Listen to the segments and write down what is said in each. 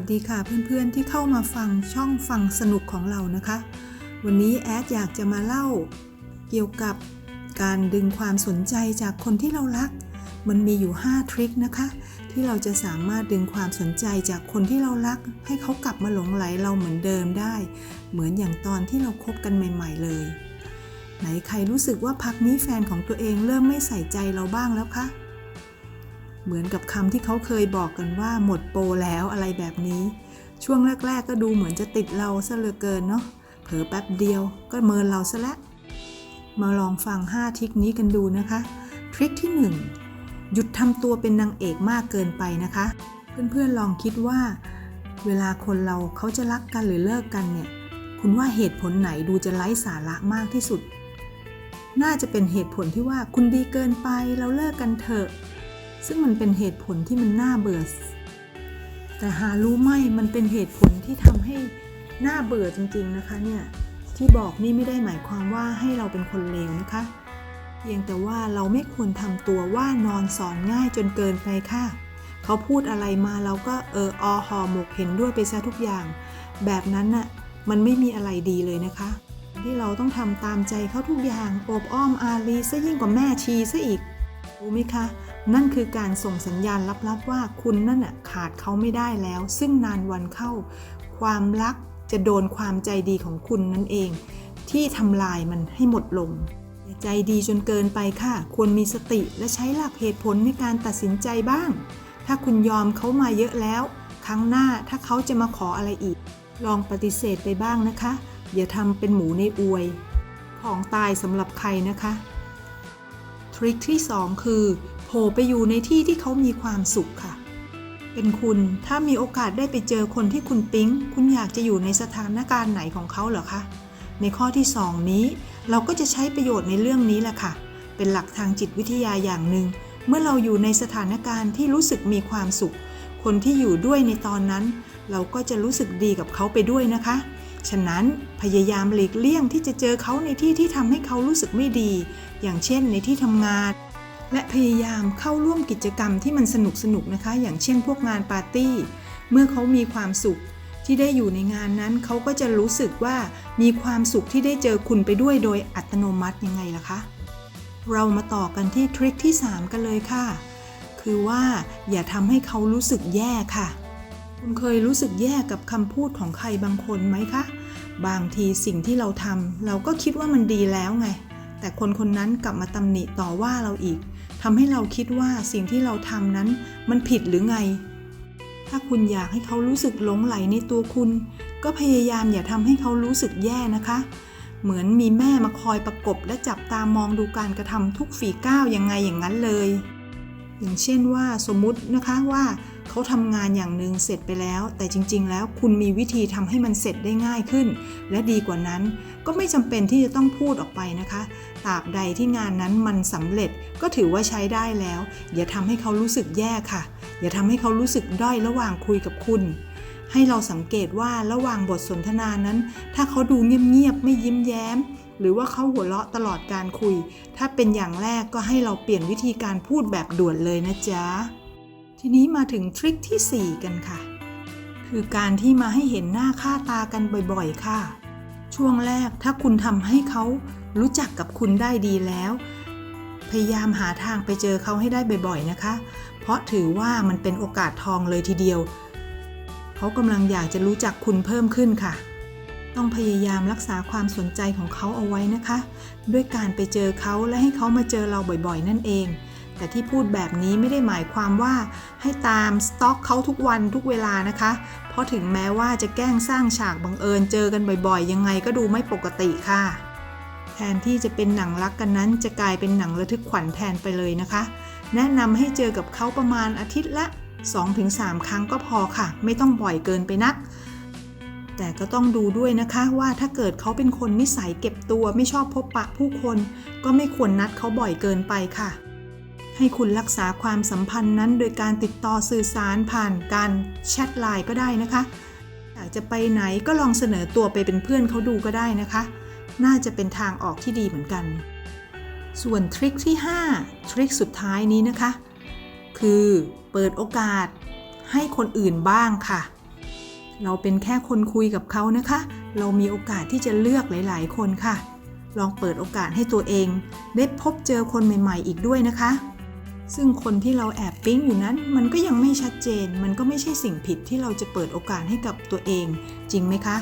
วัสดีค่ะเพื่อนๆที่เข้ามาฟังช่องฟังสนุกของเรานะคะ วันนี้แอดอยากจะมาเล่า เกี่ยวกับการดึงความสนใจจากคนที่เรารัก มันมีอยู่ 5 ทริคนะคะ ที่เราจะสามารถดึงความสนใจจากคนที่เรารัก ให้เขากลับมาหลงไหลเราเหมือนเดิมได้ เหมือนอย่างตอนที่เราคบกันใหม่ ๆ เลย ไหนใครรู้สึกว่าพักนี้แฟนของตัวเองเริ่มไม่ใส่ใจเราบ้างแล้วคะ เหมือนกับคำที่เขาเคยบอกกันว่าหมดโปรแล้วอะไรแบบนี้ ช่วงแรก ๆ ก็ดูเหมือนจะติดเราซะเหลือเกินเนาะเผลอแป๊บเดียวก็เมินเราซะละ มาลองฟัง 5 ทริคนี้กันดูนะคะ ทริคที่ 1 หยุดทำตัวเป็นนางเอกมากเกินไปนะคะ เพื่อนๆลองคิดว่า เวลาคนเราเขาจะรักกันหรือเลิกกันเนี่ย คุณว่าเหตุผลไหนดูจะไร้สาระมากที่สุด น่าจะเป็นเหตุผลที่ว่าคุณดีเกินไปเราเลิกกันเถอะ ซึ่งมันเป็นเหตุผลที่มันน่าเบื่อ แต่หารู้ไหมมันเป็นเหตุผลที่ทำให้น่าเบื่อจริง ๆนะคะเนี่ยที่บอกนี่ไม่ได้หมายความว่าให้เราเป็นคนเลวนะคะ เพียงแต่ว่าเราไม่ควรทำตัวว่านอนสอนง่ายจนเกินไปค่ะเขาพูดอะไรมาเราก็เอออหอหมกเห็นด้วยไปซะทุกอย่าง แบบนั้นน่ะมันไม่มีอะไรดีเลยนะคะ ที่เราต้องทำตามใจเขาทุกอย่างโอบอ้อมอารีซะยิ่งกว่าแม่ชีซะอีก รู้ไหมคะ นั่นคือการส่งสัญญาณลับๆว่าคุณนั่นน่ะขาดเขาไม่ได้แล้ว ซึ่งนานวันเข้า ความรักจะโดนความใจดีของคุณนั่นเอง ที่ทำลายมันให้หมดลงอย่าใจดีจนเกินไปค่ะ ควรมีสติและใช้หลักเหตุผลในการตัดสินใจบ้าง ถ้าคุณยอมเขามาเยอะแล้ว ครั้งหน้าถ้าเขาจะมาขออะไรอีก ลองปฏิเสธไปบ้างนะคะ อย่าทำเป็นหมูในอวย ของตายสำหรับใครนะคะ ทริคที่ 2 คือโผล่ไปอยู่ในที่ที่เขามีความสุขค่ะ เป็นคุณถ้ามีโอกาสได้ไปเจอคนที่คุณปิ๊ง คุณอยากจะอยู่ในสถานการณ์ไหนของเขาเหรอคะ ในข้อที่ 2 นี้ เราก็จะใช้ประโยชน์ในเรื่องนี้แหละค่ะ เป็นหลักทางจิตวิทยาอย่างหนึ่ง เมื่อเราอยู่ในสถานการณ์ที่รู้สึกมีความสุข คนที่อยู่ด้วยในตอนนั้น เราก็จะรู้สึกดีกับเขาไปด้วยนะคะ ฉะนั้นพยายามหลีกเลี่ยงที่จะเจอเขาในที่ที่ทำให้เขารู้สึกไม่ดี อย่างเช่นในที่ทำงาน และพยายามเข้าร่วมกิจกรรมที่มันสนุกสนุกนะคะ อย่างเช่นพวกงานปาร์ตี้ เมื่อเขามีความสุขที่ได้อยู่ในงานนั้น เขาก็จะรู้สึกว่ามีความสุขที่ได้เจอคุณไปด้วยโดยอัตโนมัติยังไงล่ะคะ เรามาต่อกันที่ทริคที่ 3 กันเลยค่ะ คือว่าอย่าทำให้เขารู้สึกแย่ค่ะคุณเคยรู้สึกแย่กับคำพูดของใครบางคนไหมคะ บางทีสิ่งที่เราทำเราก็คิดว่ามันดีแล้วไง แต่คนคนนั้นกลับมาตำหนิต่อว่าเราอีกทำให้เราคิดว่าสิ่งที่เราทำนั้นมันผิดหรือไง ถ้าคุณอยากให้เขารู้สึกหลงไหลในตัวคุณ ก็พยายามอย่าทำให้เขารู้สึกแย่นะคะ เหมือนมีแม่มาคอยประกบและจับตามองดูการกระทำทุกฝีก้าวยังไงอย่างนั้นเลย อย่างเช่นว่าสมมุตินะคะว่า เขาทำงานอย่างหนึ่งเสร็จไปแล้ว แต่จริง ๆ แล้วคุณมีวิธีทำให้มันเสร็จได้ง่ายขึ้น และดีกว่านั้น ก็ไม่จำเป็นที่จะต้องพูดออกไปนะคะตราบใดที่งานนั้นมันสำเร็จก็ถือว่าใช้ได้แล้ว อย่าทำให้เขารู้สึกแย่ค่ะ อย่าทำให้เขารู้สึกด้อยระหว่างคุยกับคุณให้เราสังเกตว่าระหว่างบทสนทนานั้น ถ้าเขาดูเงียบๆไม่ยิ้มแย้ม หรือว่าเขาหัวเราะตลอดการคุย ถ้าเป็นอย่างแรกก็ให้เราเปลี่ยนวิธีการพูดแบบด่วนเลยนะจ๊ะ ทีนี้มาถึงทริคที่ 4 กันค่ะ คือการที่มาให้เห็นหน้าค่าตากันบ่อยๆ ค่ะ ช่วงแรกถ้าคุณทำให้เขารู้จักกับคุณได้ดีแล้ว พยายามหาทางไปเจอเขาให้ได้บ่อยๆ นะคะ เพราะถือว่ามันเป็นโอกาสทองเลยทีเดียว เขากำลังอยากจะรู้จักคุณเพิ่มขึ้นค่ะ ต้องพยายามรักษาความสนใจของเขาเอาไว้นะคะ ด้วยการไปเจอเขาและให้เขามาเจอเราบ่อยๆ นั่นเอง แต่ที่พูดแบบนี้ไม่ได้หมายความว่าให้ตามสต็อกเขาทุกวันทุกเวลานะคะ เพราะถึงแม้ว่าจะแกล้งสร้างฉากบังเอิญเจอกันบ่อยๆ ยังไงก็ดูไม่ปกติค่ะ แทนที่จะเป็นหนังรักกันนั้น จะกลายเป็นหนังระทึกขวัญแทนไปเลยนะคะ แนะนำให้เจอกับเขาประมาณอาทิตย์ละ 2-3 ครั้งก็พอค่ะ ไม่ต้องบ่อยเกินไปนักแต่ก็ต้องดูด้วยนะคะว่าถ้าเกิดเขาเป็นคนนิสัยเก็บตัวไม่ชอบพบปะผู้คน ก็ไม่ควรนัดเขาบ่อยเกินไปค่ะ ให้คุณรักษาความสัมพันธ์นั้น โดยการติดต่อสื่อสารผ่านการแชทไลน์ก็ได้นะคะ อยากจะไปไหนก็ลองเสนอตัวไปเป็นเพื่อนเขาดูก็ได้นะคะ น่าจะเป็นทางออกที่ดีเหมือนกัน ส่วนทริคที่ 5 ทริคสุดท้ายนี้นะคะ คือเปิดโอกาสให้คนอื่นบ้างค่ะ เราเป็นแค่คนคุยกับเขานะคะ เรามีโอกาสที่จะเลือกหลาย ๆ คนค่ะลองเปิดโอกาสให้ตัวเอง ได้พบเจอคนใหม่ ๆ อีกด้วยนะคะ ซึ่งคนที่เราแอบปิ๊งอยู่นั้น มันก็ยังไม่ชัดเจน มันก็ไม่ใช่สิ่งผิดที่เราจะเปิดโอกาสให้กับตัวเอง จริงไหมคะ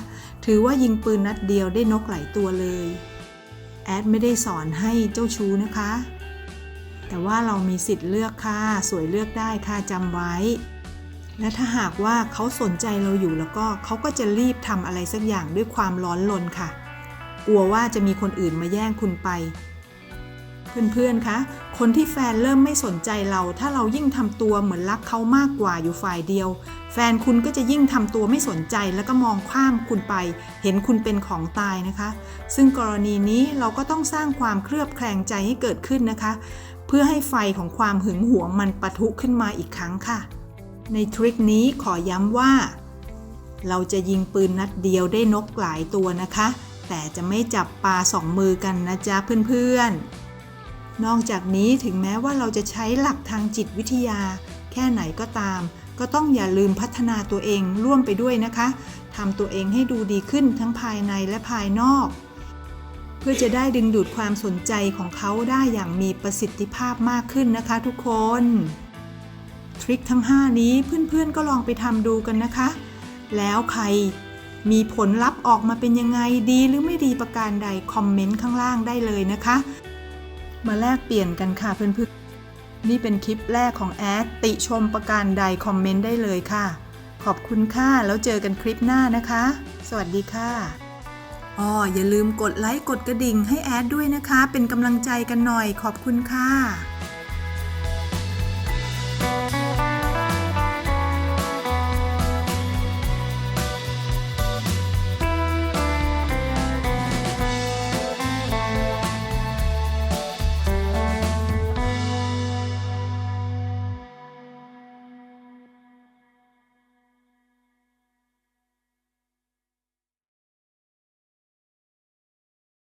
ถือว่ายิงปืนนัดเดียวได้นกหลายตัวเลย แอดไม่ได้สอนให้เจ้าชู้นะคะ แต่ว่าเรามีสิทธิ์เลือกค่ะ สวยเลือกได้ค่ะจำไว้ และถ้าหากว่าเขาสนใจเราอยู่แล้วก็เขาก็จะรีบทำอะไรสักอย่างด้วยความร้อนรนค่ะ กลัวว่าจะมีคนอื่นมาแย่งคุณไป เพื่อนๆ คะ คนที่แฟนเริ่มไม่สนใจเรา ถ้าเรายิ่งทำตัวเหมือนรักเขามากกว่าอยู่ฝ่ายเดียว แฟนคุณก็จะยิ่งทำตัวไม่สนใจแล้วก็มองข้ามคุณไป เห็นคุณเป็นของตายนะคะ ซึ่งกรณีนี้เราก็ต้องสร้างความเคลือบแคลงใจให้เกิดขึ้นนะคะ เพื่อให้ไฟของความหึงหวงมันปะทุขึ้นมาอีกครั้งค่ะ ในทริคนี้ขอย้ำว่า เราจะยิงปืนนัดเดียวได้นกหลายตัวนะคะ แต่จะไม่จับปลาสองมือกันนะจ๊ะเพื่อนๆ นอกจากนี้ถึงแม้ว่าเราจะใช้หลักทางจิตวิทยา แค่ไหนก็ตาม ก็ต้องอย่าลืมพัฒนาตัวเองร่วมไปด้วยนะคะทำตัวเองให้ดูดีขึ้นทั้งภายในและภายนอก เพื่อจะได้ดึงดูดความสนใจของเขาได้อย่างมีประสิทธิภาพมากขึ้นนะคะทุกคน ทริคทั้ง 5 นี้เพื่อนๆก็ลองไปทำดูกันนะคะ แล้วใครมีผลลัพธ์ออกมาเป็นยังไงดีหรือไม่ดีประการใดคอมเมนต์ข้างล่างได้เลยนะคะ มาแลกเปลี่ยนกันค่ะเพื่อนๆ นี่เป็นคลิปแรกของแอดติชมประการใดคอมเมนต์ได้เลยค่ะ ขอบคุณค่ะ แล้วเจอกันคลิปหน้านะคะ สวัสดีค่ะอ๋ออย่าลืมกดไลค์กดกระดิ่งให้แอดด้วยนะคะ เป็นกำลังใจกันหน่อยขอบคุณค่ะ